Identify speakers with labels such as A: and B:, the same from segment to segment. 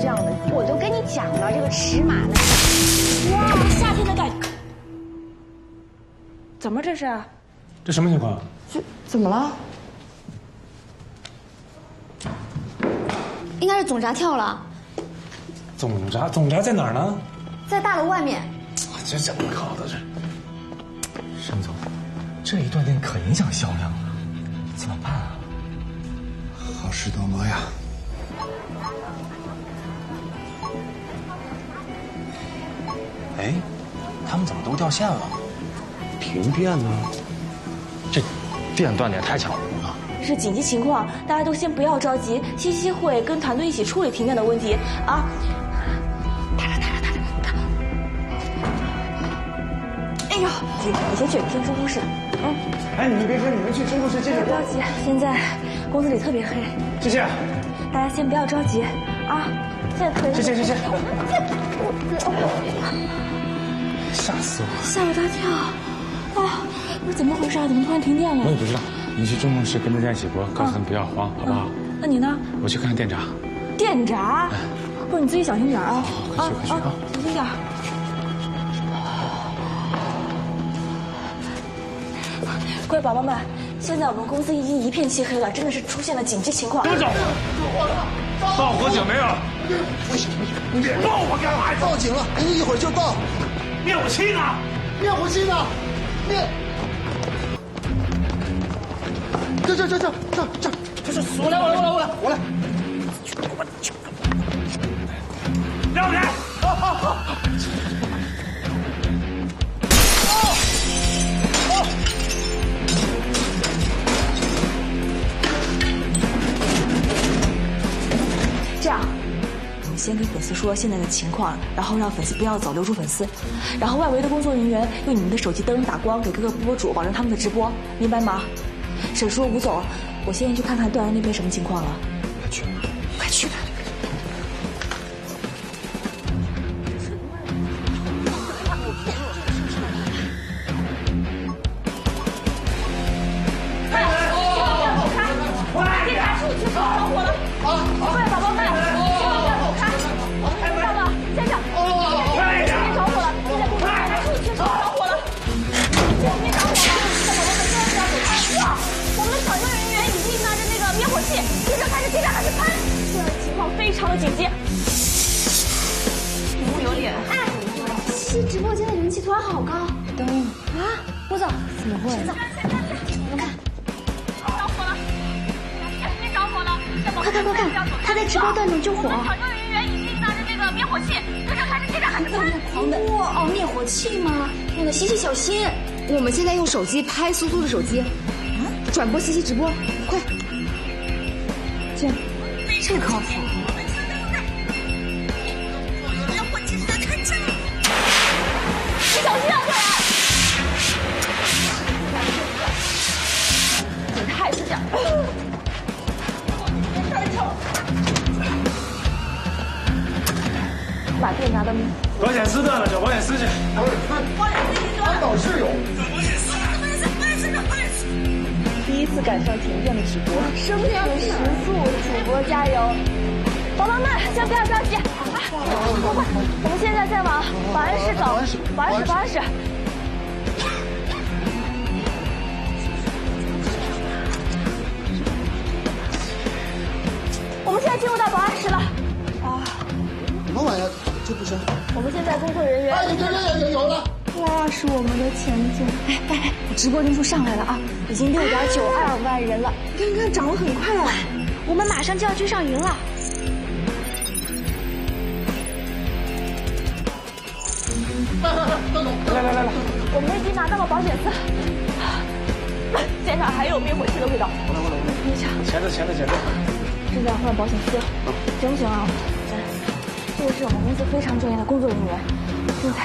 A: 这样的。我都跟你讲了，这个尺码呢，哇，夏天的感觉。怎么这是？
B: 这什么情况？
C: 这怎么了？
A: 应该是总闸跳了，
B: 总闸总闸在哪儿呢？
A: 在大楼外面。
B: 这怎么搞的这？
D: 沈总，这一断电可影响销量了，怎么办啊？
E: 好事多磨呀！
D: 哎，他们怎么都掉线了？
E: 停电呢？
D: 这电断的也太巧了啊！
A: 是紧急情况，大家都先不要着急，西西会跟团队一起处理停电的问题啊。踏着踏着踏着踏。哎呦，你先去，你先出公室。嗯。
B: 哎，你们别说，你们去出租室接着
A: 不着急，现在公司里特别黑。
B: 谢谢。
A: 大家先不要着急啊！现在特别。
B: 谢谢谢谢。吓死我！
A: 吓我大跳！啊，不是怎么回事啊？怎么突然停电了？
B: 我也不知道。你去中控室跟大家一起播，告诉他们不要慌，好不好？
A: 那你呢？
B: 我去看看电闸。
A: 电闸？不是你自己小心点啊！
B: 快去快去啊！
A: 小心点。各位宝宝们，现在我们公司已经一片漆黑了，真的是出现了紧急情况。
B: 都走！报火警没有？
E: 不行不行，你报我干嘛？报警了，您一会儿就到。
B: 灭火器呢？
E: 灭火器呢？灭！这这这这这这，
B: 这是
E: 我来我来我来我来我来！
B: 让开！好好好！
A: 先给粉丝说现在的情况，然后让粉丝不要走，留住粉丝。然后外围的工作人员用你们的手机灯打光给各个播主，保证他们的直播，明白吗？沈叔、吴总，我现在去看看段然那边什么情况了。
D: 快去，
A: 快去吧。情况非常的紧急。服务有脸。哎，西直播间的人气突然好高。
C: 灯
A: 啊，郭总，
C: 怎么会？
A: 我们看。着火了！小心着火了！
C: 快看快看，他在直播断点救火。
A: 抢救人员已经拿着那个灭火器，接着开始，接着开始喷！
C: 狂奔
A: 哇哦，灭火器吗？那个西西小心！
C: 我们现在用手机拍苏苏的手机，转播西西直播，快！这这靠谱。
A: 电闸的
B: 保险丝断了，找保险丝去。
E: 保险丝已经安保室有。
A: 第一次赶上停电的直播，生命时速，主播加油！宝宝们，先不要着急，快快，我们现在在往保安室走，保安室，保安室。我们现在进入到保安，我们现在工作人员。
E: 哎，有有有有了！
A: 哇，是我们的前景！哎哎哎，直播人数上来了啊，已经六点九二万人了，
C: 你看看涨得很快啊，
A: 我们马上就要追上云了。
B: 来来来来，
A: 我们已经拿到了保险丝，现场还有灭火器的味道。
B: 我来我来我来，
A: 等一下，
B: 钳子钳子钳子，
A: 正在换保险丝，行不行啊？这个是我们公司非常专业的工作人员，正在，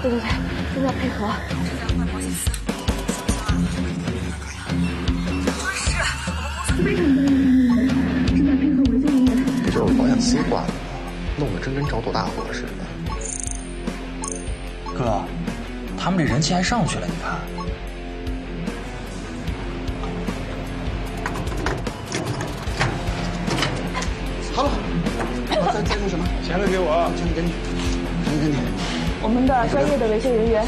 A: 对对对，正在配合，正在换保险丝。
C: 非常专业正在配合维修人员。
E: 就是保险丝挂了，弄得真跟着多大火似的。
D: 哥，他们这人气还上去了，你看。
B: 钱都给我，
E: 钱给你，钱给你。
A: 我们的专业的维修人员。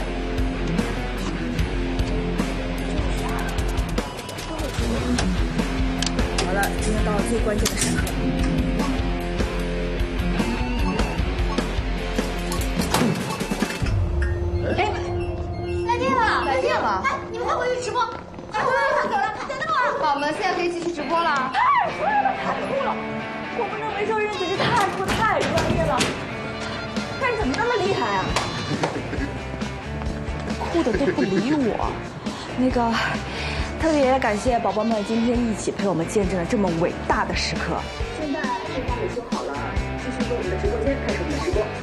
A: 好了，今天到了最关键的时刻。
C: 哎，来电了，来电了！哎，你们快回去直播！哎，我们走了，等等我。宝们，现在可以继续直播了，
A: 都不理我。那个，特别感谢宝宝们今天一起陪我们见证了这么伟大的时刻。现在电话维修好了，继续回我们的直播间开始我们的直播。